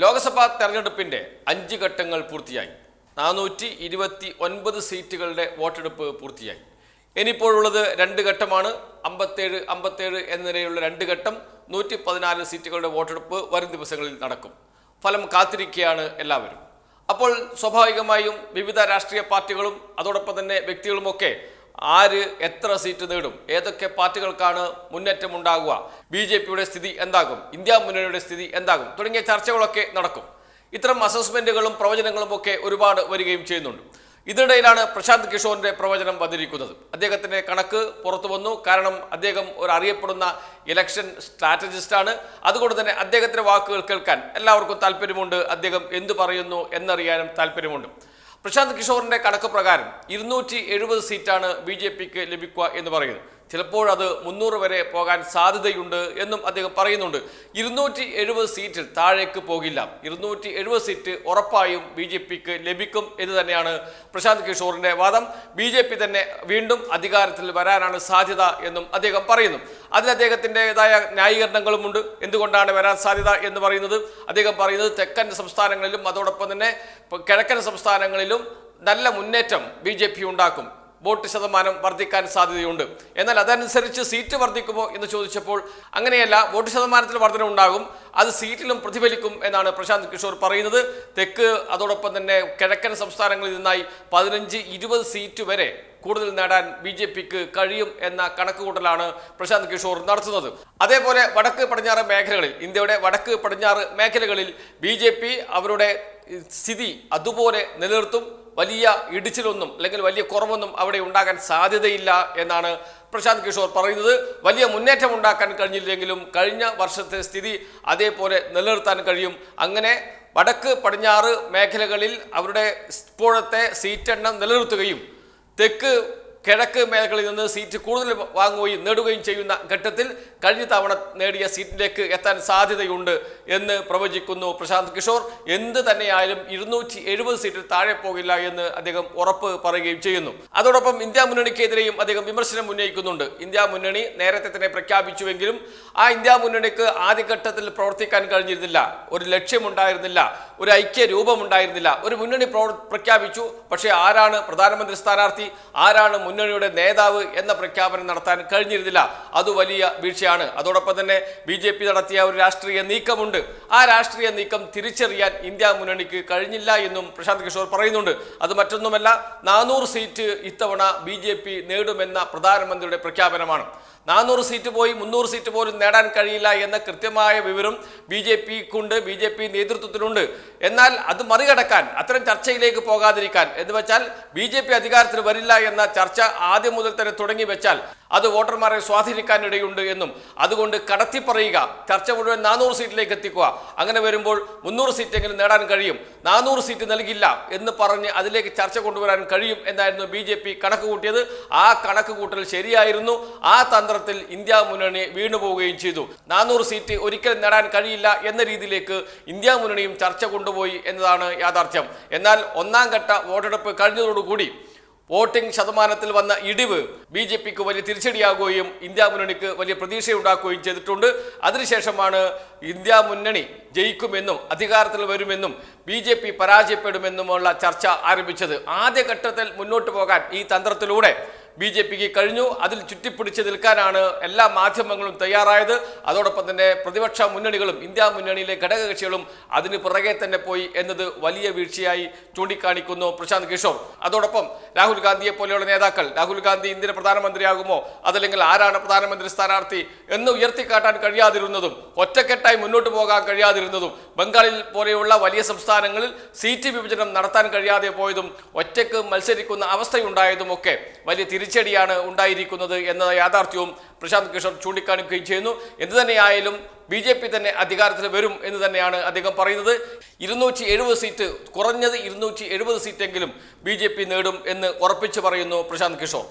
ലോക്സഭാ തെരഞ്ഞെടുപ്പിന്റെ അഞ്ച് ഘട്ടങ്ങൾ പൂർത്തിയായി. നാനൂറ്റി ഇരുപത്തി ഒൻപത് സീറ്റുകളുടെ വോട്ടെടുപ്പ് പൂർത്തിയായി. ഇനിയിപ്പോഴുള്ളത് രണ്ട് ഘട്ടമാണ്. അമ്പത്തേഴ് അമ്പത്തേഴ് എന്ന നിലയിലുള്ള രണ്ട് ഘട്ടം നൂറ്റി പതിനാല് സീറ്റുകളുടെ വോട്ടെടുപ്പ് വരും ദിവസങ്ങളിൽ നടക്കും. ഫലം കാത്തിരിക്കുകയാണ് എല്ലാവരും. അപ്പോൾ സ്വാഭാവികമായും വിവിധ രാഷ്ട്രീയ പാർട്ടികളും അതോടൊപ്പം തന്നെ വ്യക്തികളുമൊക്കെ ആര് എത്ര സീറ്റ് നേടും? ഏതൊക്കെ പാർട്ടികൾക്കാണ് മുന്നേറ്റം ഉണ്ടാകുക ബി ജെ പിയുടെ സ്ഥിതി എന്താകും? ഇന്ത്യ മുന്നണിയുടെ സ്ഥിതി എന്താകും? തുടങ്ങിയ ചർച്ചകളൊക്കെ നടക്കും. ഇത്തരം അസസ്മെന്റുകളും പ്രവചനങ്ങളും ഒക്കെ ഒരുപാട് വരികയും ചെയ്യുന്നുണ്ട്. ഇതിനിടയിലാണ് പ്രശാന്ത് കിഷോറിന്റെ പ്രവചനം വന്നിരിക്കുന്നത്. അദ്ദേഹത്തിന്റെ കണക്ക് പുറത്തു വന്നു. കാരണം അദ്ദേഹം ഒരു അറിയപ്പെടുന്ന ഇലക്ഷൻ സ്ട്രാറ്റജിസ്റ്റാണ് അതുകൊണ്ട് തന്നെ അദ്ദേഹത്തിന്റെ വാക്കുകൾ കേൾക്കാൻ എല്ലാവർക്കും താല്പര്യമുണ്ട്. അദ്ദേഹം എന്തു പറയുന്നു എന്നറിയാനും താല്പര്യമുണ്ട്. പ്രശാന്ത് കിഷോറിന്റെ കണക്ക് പ്രകാരം ഇരുന്നൂറ്റി എഴുപത് സീറ്റാണ് ബി ജെ പിക്ക് ലഭിക്കുക എന്ന് പറയുന്നു ചിലപ്പോൾ അത് മുന്നൂറ് വരെ പോകാൻ സാധ്യതയുണ്ട് എന്നും അദ്ദേഹം പറയുന്നുണ്ട്. ഇരുന്നൂറ്റി എഴുപത് സീറ്റിൽ താഴേക്ക് പോകില്ല. ഇരുന്നൂറ്റി എഴുപത് സീറ്റ് ഉറപ്പായും ബി ജെ പിക്ക് ലഭിക്കും എന്ന് തന്നെയാണ് പ്രശാന്ത് കിഷോറിന്റെ വാദം. ബി ജെ പി തന്നെ വീണ്ടും അധികാരത്തിൽ വരാനാണ് സാധ്യത എന്നും അദ്ദേഹം പറയുന്നു. അതിൽ അദ്ദേഹത്തിന്റെതായ ന്യായീകരണങ്ങളുമുണ്ട്. എന്തുകൊണ്ടാണ് വരാൻ സാധ്യത എന്ന് പറയുന്നത്? അദ്ദേഹം പറയുന്നത് തെക്കൻ സംസ്ഥാനങ്ങളിലും അതോടൊപ്പം തന്നെ കിഴക്കൻ സംസ്ഥാനങ്ങളിലും നല്ല മുന്നേറ്റം ബി ജെ പി ഉണ്ടാക്കും. വോട്ട് ശതമാനം വർദ്ധിക്കാൻ സാധ്യതയുണ്ട്. എന്നാൽ അതനുസരിച്ച് സീറ്റ് വർദ്ധിക്കുമോ എന്ന് ചോദിച്ചപ്പോൾ അങ്ങനെയല്ല വോട്ട് ശതമാനത്തിൽ വർധന ഉണ്ടാകും അത് സീറ്റിലും പ്രതിഫലിക്കും എന്നാണ് പ്രശാന്ത് കിഷോർ പറയുന്നത്. തെക്ക് അതോടൊപ്പം തന്നെ കിഴക്കൻ സംസ്ഥാനങ്ങളിൽ നിന്നായി പതിനഞ്ച് ഇരുപത് സീറ്റ് വരെ കൂടുതൽ നേടാൻ ബി ജെ പിക്ക് കഴിയും എന്ന കണക്കുകൂട്ടലാണ് പ്രശാന്ത് കിഷോർ നടത്തുന്നത്. അതേപോലെ വടക്ക് പടിഞ്ഞാറ് മേഖലകളിൽ ഇന്ത്യയുടെ വടക്ക് പടിഞ്ഞാറ് മേഖലകളിൽ ബി അവരുടെ സ്ഥിതി അതുപോലെ നിലനിർത്തും. വലിയ ഇടിച്ചിലൊന്നും അല്ലെങ്കിൽ വലിയ കുറവൊന്നും അവിടെ ഉണ്ടാകാൻ സാധ്യതയില്ല എന്നാണ് പ്രശാന്ത് കിഷോർ പറയുന്നത്. വലിയ മുന്നേറ്റം ഉണ്ടാക്കാൻ കഴിഞ്ഞില്ലെങ്കിലും കഴിഞ്ഞ വർഷത്തെ സ്ഥിതി അതേപോലെ നിലനിർത്താൻ കഴിയും. അങ്ങനെ വടക്ക് പടിഞ്ഞാറ് മേഖലകളിൽ അവരുടെ ഇപ്പോഴത്തെ സീറ്റെണ്ണം നിലനിർത്തുകയും തെക്ക് കിഴക്ക് മേഖലയിൽ നിന്ന് സീറ്റ് കൂടുതൽ വാങ്ങുകയും നേടുകയും ചെയ്യുന്ന ഘട്ടത്തിൽ കഴിഞ്ഞ തവണ നേടിയ സീറ്റിലേക്ക് എത്താൻ സാധ്യതയുണ്ട് എന്ന് പ്രവചിക്കുന്നു പ്രശാന്ത് കിഷോർ. എന്ത് തന്നെയായാലും ഇരുന്നൂറ്റി എഴുപത് സീറ്റിൽ താഴെ പോകില്ല എന്ന് അദ്ദേഹം ഉറപ്പ് പറയുകയും ചെയ്യുന്നു. അതോടൊപ്പം ഇന്ത്യ മുന്നണിക്കെതിരെയും അദ്ദേഹം വിമർശനം ഉന്നയിക്കുന്നുണ്ട്. ഇന്ത്യ മുന്നണി നേരത്തെ തന്നെ പ്രഖ്യാപിച്ചുവെങ്കിലും ആ ഇന്ത്യ മുന്നണിക്ക് ആദ്യഘട്ടത്തിൽ പ്രവർത്തിക്കാൻ കഴിഞ്ഞിരുന്നില്ല. ഒരു ലക്ഷ്യമുണ്ടായിരുന്നില്ല. ഒരു ഐക്യ രൂപമുണ്ടായിരുന്നില്ല. ഒരു മുന്നണി പ്രവർ- പ്രഖ്യാപിച്ചു. പക്ഷേ ആരാണ് പ്രധാനമന്ത്രി സ്ഥാനാർത്ഥി? ആരാണ് മുന്നണിയുടെ നേതാവ് എന്ന പ്രഖ്യാപനം നടത്താൻ കഴിഞ്ഞിരുന്നില്ല. അത് വലിയ വീഴ്ചയാണ്. അതോടൊപ്പം തന്നെ ബി ജെ പി നടത്തിയ ഒരു രാഷ്ട്രീയ നീക്കമുണ്ട്. ആ രാഷ്ട്രീയ നീക്കം തിരിച്ചറിയാൻ ഇന്ത്യ മുന്നണിക്ക് കഴിഞ്ഞില്ല എന്നും പ്രശാന്ത് കിഷോർ പറയുന്നുണ്ട്. അത് മറ്റൊന്നുമല്ല നാനൂറ് സീറ്റ് ഇത്തവണ ബി നേടുമെന്ന പ്രധാനമന്ത്രിയുടെ പ്രഖ്യാപനമാണ്. നാനൂറ് സീറ്റ് പോയി മുന്നൂറ് സീറ്റ് പോലും നേടാൻ കഴിയില്ല എന്ന കൃത്യമായ വിവരം ബി ജെ പിക്കുണ്ട് ബി ജെ പി നേതൃത്വത്തിനുണ്ട് എന്നാൽ അത് മറികടക്കാൻ അത്തരം ചർച്ചയിലേക്ക് പോകാതിരിക്കാൻ എന്ന് വെച്ചാൽ ബി ജെ പി അധികാരത്തിൽ വരില്ല എന്ന ചർച്ച ആദ്യം മുതൽ തന്നെ തുടങ്ങി വെച്ചാൽ അത് വോട്ടർമാരെ സ്വാധീനിക്കാനിടയുണ്ട് എന്നും. അതുകൊണ്ട് കടത്തി പറയുക ചർച്ച മുഴുവൻ നാനൂറ് സീറ്റിലേക്ക് എത്തിക്കുക. അങ്ങനെ വരുമ്പോൾ മുന്നൂറ് സീറ്റെങ്കിലും നേടാൻ കഴിയും. നാനൂറ് സീറ്റ് നൽകില്ല എന്ന് പറഞ്ഞ് അതിലേക്ക് ചർച്ച കൊണ്ടുവരാൻ കഴിയും എന്നായിരുന്നു ബി കണക്ക് കൂട്ടിയത് ആ കണക്ക് കൂട്ടൽ ശരിയായിരുന്നു. ആ തന്ത്രത്തിൽ ഇന്ത്യ മുന്നണി വീണുപോവുകയും ചെയ്തു. നാനൂറ് സീറ്റ് ഒരിക്കലും നേടാൻ കഴിയില്ല എന്ന രീതിയിലേക്ക് ഇന്ത്യ മുന്നണിയും ചർച്ച കൊണ്ടുപോയി എന്നതാണ് യാഥാർത്ഥ്യം. എന്നാൽ ഒന്നാം ഘട്ട വോട്ടെടുപ്പ് കഴിഞ്ഞതോടുകൂടി വോട്ടിംഗ് ശതമാനത്തിൽ വന്ന ഇടിവ് ബി ജെ പിക്ക് വലിയ തിരിച്ചടിയാകുകയും ഇന്ത്യ മുന്നണിക്ക് വലിയ പ്രതീക്ഷയുണ്ടാക്കുകയും ചെയ്തിട്ടുണ്ട്. അതിനുശേഷമാണ് ഇന്ത്യ മുന്നണി ജയിക്കുമെന്നും അധികാരത്തിൽ വരുമെന്നും ബി ജെ പി പരാജയപ്പെടുമെന്നുമുള്ള ചർച്ച ആരംഭിച്ചത്. ആദ്യഘട്ടത്തിൽ മുന്നോട്ട് പോകാൻ ഈ തന്ത്രത്തിലൂടെ ബി ജെ പിക്ക് കഴിഞ്ഞു. അതിൽ ചുറ്റിപ്പിടിച്ച് നിൽക്കാനാണ് എല്ലാ മാധ്യമങ്ങളും തയ്യാറായത്. അതോടൊപ്പം തന്നെ പ്രതിപക്ഷ മുന്നണികളും ഇന്ത്യ മുന്നണിയിലെ ഘടകകക്ഷികളും അതിന് പുറകെ തന്നെ പോയി എന്നത് വലിയ വീഴ്ചയായി ചൂണ്ടിക്കാണിക്കുന്നു പ്രശാന്ത് കിഷോർ. അതോടൊപ്പം രാഹുൽ ഗാന്ധിയെ പോലെയുള്ള നേതാക്കൾ രാഹുൽ ഗാന്ധി ഇന്ത്യയുടെ പ്രധാനമന്ത്രിയാകുമോ അതല്ലെങ്കിൽ ആരാണ് പ്രധാനമന്ത്രി സ്ഥാനാർത്ഥി എന്ന് ഉയർത്തിക്കാട്ടാൻ കഴിയാതിരുന്നതും ഒറ്റക്കെട്ടായി മുന്നോട്ട് പോകാൻ കഴിയാതിരുന്നതും ബംഗാളിൽ പോലെയുള്ള വലിയ സംസ്ഥാനങ്ങളിൽ സീറ്റ് വിഭജനം നടത്താൻ കഴിയാതെ പോയതും ഒറ്റയ്ക്ക് മത്സരിക്കുന്ന അവസ്ഥയുണ്ടായതും ഒക്കെ വലിയ തിരിച്ചടിയാണ് ഉണ്ടായിരിക്കുന്നത് എന്ന യാഥാർത്ഥ്യവും പ്രശാന്ത് കിഷോർ ചൂണ്ടിക്കാണിക്കുകയും ചെയ്യുന്നു. എന്തു തന്നെയായാലും ബി ജെ പി തന്നെ അധികാരത്തിൽ വരും എന്ന് തന്നെയാണ് അദ്ദേഹം പറയുന്നത്. ഇരുന്നൂറ്റി എഴുപത് സീറ്റ് കുറഞ്ഞത് ഇരുന്നൂറ്റി എഴുപത് സീറ്റെങ്കിലും ബി ജെ പി നേടും എന്ന് ഉറപ്പിച്ചു പറയുന്നു പ്രശാന്ത് കിഷോർ.